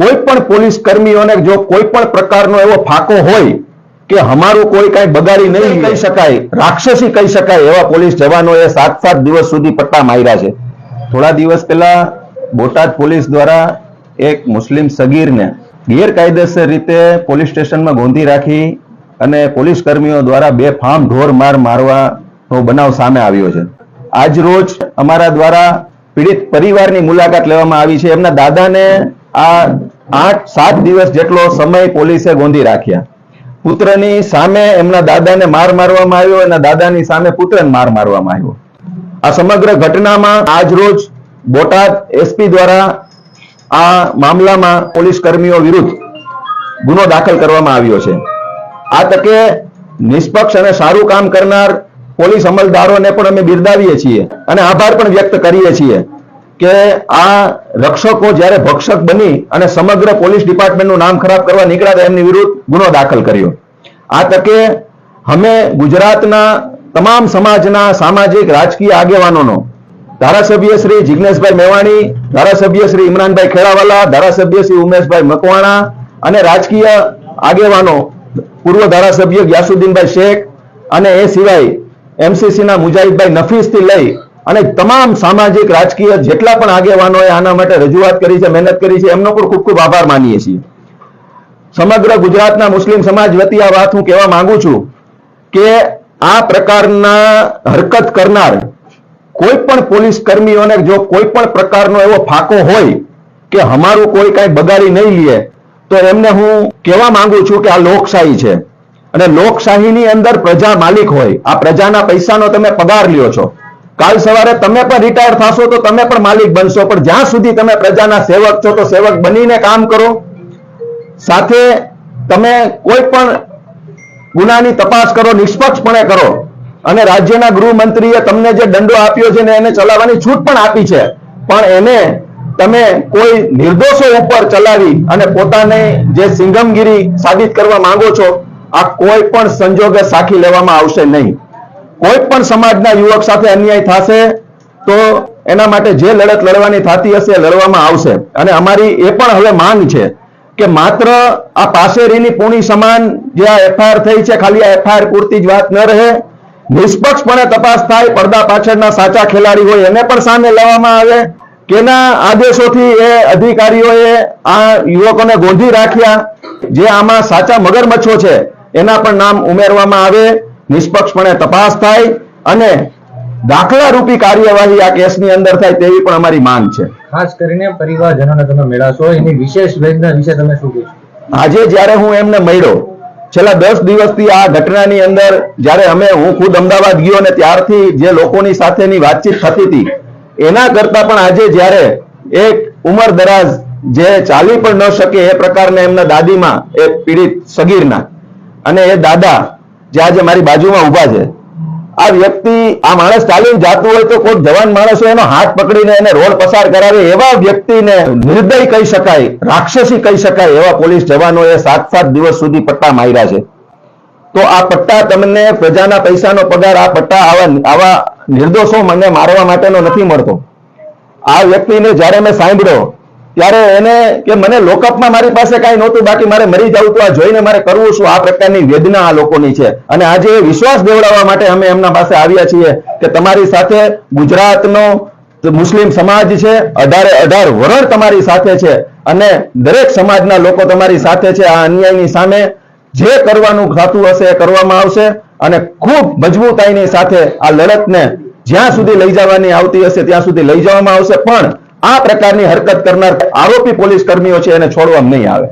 કોઈ પણ પોલીસ કર્મીઓને જો કોઈ પણ પ્રકારનો એવો ફાકો હોય કે અમારું કોઈ કાંઈ બગાડી નહીં કહી શકાય. રાક્ષસી કહી શકાય એવા પોલીસ જવાનોએ સાત સાત દિવસ સુધી પટ્ટા માર્યા છે. થોડા દિવસ પહેલા બોટાદ પોલીસ દ્વારા એક મુસ્લિમ સગીરને ગેરકાયદેસર રીતે પોલીસ સ્ટેશનમાં ગોંધી રાખી અને પોલીસ કર્મીઓ દ્વારા બે ફામ ઢોર માર મારવાનો બનાવ સામે આવ્યો છે. આજ રોજ અમારા દ્વારા પીડિત પરિવારની મુલાકાત લેવામાં આવી છે. એમના દાદાને આ આઠ, સાત દિવસ જેટલો સમય પોલીસે ગોંધી રાખ્યા. પુત્રની સામે એમના દાદાને માર મારવામાં આવ્યો એના દાદાની સામે પુત્રને માર મારવામાં આવ્યો. આ સમગ્ર ઘટનામાં આજ રોજ બોટાદ એસપી દ્વારા આ મામલામાં પોલીસ કર્મીઓ વિરુદ્ધ ગુનો દાખલ કરવામાં આવ્યો છે. આ તકે નિષ્પક્ષ અને સારું કામ કરનાર પોલીસ અમલદારોને પણ અમે બિરદાવીએ છીએ અને આભાર પણ વ્યક્ત કરીએ છીએ. કે આ રક્ષકો જ્યારે ભક્ષક બની અને સમગ્ર પોલીસ ડિપાર્ટમેન્ટનું નામ ખરાબ કરવા નીકળ્યા એમની વિરુદ્ધ ગુનો દાખલ કર્યો. આ તકે અમે ગુજરાતના તમામ સમાજના સામાજિક, રાજકીય આગેવાનોનો, ધારાસભ્ય શ્રી જિગ્નેશભાઈ મેવાણી, ધારાસભ્ય શ્રી ઇમરાનભાઈ ખેડાવાલા, ધારાસભ્ય શ્રી ઉમેશભાઈ મકવાણા અને રાજકીય આગેવાનો, પૂર્વ ધારાસભ્ય ગ્યાસુદ્દીનભાઈ શેખ અને એ સિવાય એમસીસીના મુજાહિદભાઈ નફીસથી લઈ અને તમામ સામાજિક, રાજકીય જેટલા પણ આગેવાનોએ આના માટે રજૂઆત કરી છે, મહેનત કરી છે, એમનો પણ ખૂબ ખૂબ આભાર માનીએ છીએ. સમગ્ર ગુજરાતના મુસ્લિમ સમાજ વતી આ વાત હું કહેવા માંગુ છું કે આ પ્રકારના હરકત કરનાર કોઈ પણ પોલીસ કર્મીઓને જો કોઈ પણ પ્રકારનો એવો ફાકો હોય કે અમારું કોઈ કાંઈ બગાડી નહીં લે, તો એમને હું કહેવા માંગુ છું કે આ લોકશાહી છે. અને લોકશાહીની અંદર પ્રજા માલિક હોય, આ પ્રજાના પૈસાનો તમે પગાર લ્યો છો. કાલ સવારે તમે પણ રિટાયર થશો તો તમે પણ માલિક બનશો. પણ જ્યાં સુધી તમે પ્રજાના સેવક છો તો સેવક બનીને કામ કરો. સાથે તમે કોઈ પણ ગુનાની તપાસ કરો, નિષ્પક્ષપણે કરો. અને રાજ્યના ગૃહમંત્રીએ તમને જે દંડો આપ્યો છે ને એને ચલાવવાની છૂટ પણ આપી છે. પણ એને તમે કોઈ નિર્દોષો ઉપર ચલાવી અને પોતાને જે સિંઘમગીરી સાબિત કરવા માંગો છો, આ કોઈ પણ સંજોગે સાખી લેવામાં આવશે નહીં. કોઈ પણ સમાજના યુવક સાથે અન્યાય થશે, તો એના માટે જે લડત લડવાની થતી હશે એ લડવામાં આવશે. અને અમારી એ પણ હવે માંગ છે કે માત્ર આ પાસેરીની પૂણી સમાન જે આ એફઆઈઆર થઈ છે, ખાલી આ એફઆઈઆર પૂરતી જ વાત ન રહે, નિષ્પક્ષપણે તપાસ થાય, પડદા પાછળના સાચા ખેલાડી હોય એને પણ સામે લેવામાં આવે, કેના આદેશોથી એ અધિકારીઓએ આ યુવકોને ગોંધી રાખ્યા, જે આમાં સાચા મગરમચ્છો છે, એના પણ નામ ઉમેરવામાં આવે નિષ્પક્ષપણે તપાસ થાય અને દાખલા રૂપી કાર્યવાહી આ કેસની અંદર થાય તેવી પણ અમારી માંગ છે. ખાસ કરીને પરિવારજનોને તમે મેળાશો એની વિશેષ વેદના વિશે તમે શું કહેશો આજે જ્યારે હું એમને મળ્યો છેલ્લા દસ દિવસથી આ ઘટનાની અંદર જ્યારે અમે હું ખુદ અમદાવાદ ગયો ને ત્યારથી જે લોકોની સાથેની વાતચીત થતી હતી એના કરતા પણ આજે જ્યારે એક ઉમર દરાજ જે ચાલી પણ ન શકે એ પ્રકારના એમના દાદીમાં એ પીડિત સગીરના અને એ દાદા જે આજે મારી બાજુમાં ઊભા છે, આ વ્યક્તિ, આ માણસ ચાલીને જાતું હોય તો કોઈ જવાન માણસ હોય એનો હાથ પકડીને એને રોડ પસાર કરાવે એવા વ્યક્તિને નિર્દય કહી શકાય, રાક્ષસી કહી શકાય એવા પોલીસ જવાનોએ સાત સાત દિવસ સુધી પટ્ટા માર્યા છે. તો આ પટ્ટા તમને પ્રજાના પૈસાનો પગાર, આ પટ્ટા આવા આવા નિર્દોષો મને મારવા માટેનો નથી મળતો. આ વ્યક્તિને જ્યારે મેં સાંભળ્યો ત્યારે એને કે મને લોકઅપમાં મારી પાસે કાંઈ નહોતું, બાકી મારે મરી જવું તો આ જોઈને મારે કરવું શું? આ પ્રકારની વેદના આ લોકોની છે. અને આજે વિશ્વાસ દેવડાવવા માટે અમે એમના પાસે આવ્યા છીએ કે તમારી સાથે ગુજરાતનો મુસ્લિમ સમાજ છે, અઢારે અઢાર વરણ તમારી સાથે છે. અને દરેક સમાજના લોકો તમારી સાથે છે. આ અન્યાયની સામે જે કરવાનું થતું હશે એ કરવામાં આવશે. અને ખૂબ મજબૂતાઈની સાથે આ લડતને જ્યાં સુધી લઈ જવાની આવતી હશે ત્યાં સુધી લઈ જવામાં આવશે. પણ આ પ્રકારની હરકત કરનાર આરોપી પોલીસ કર્મીઓ છે એને છોડવામાં નહીં આવે.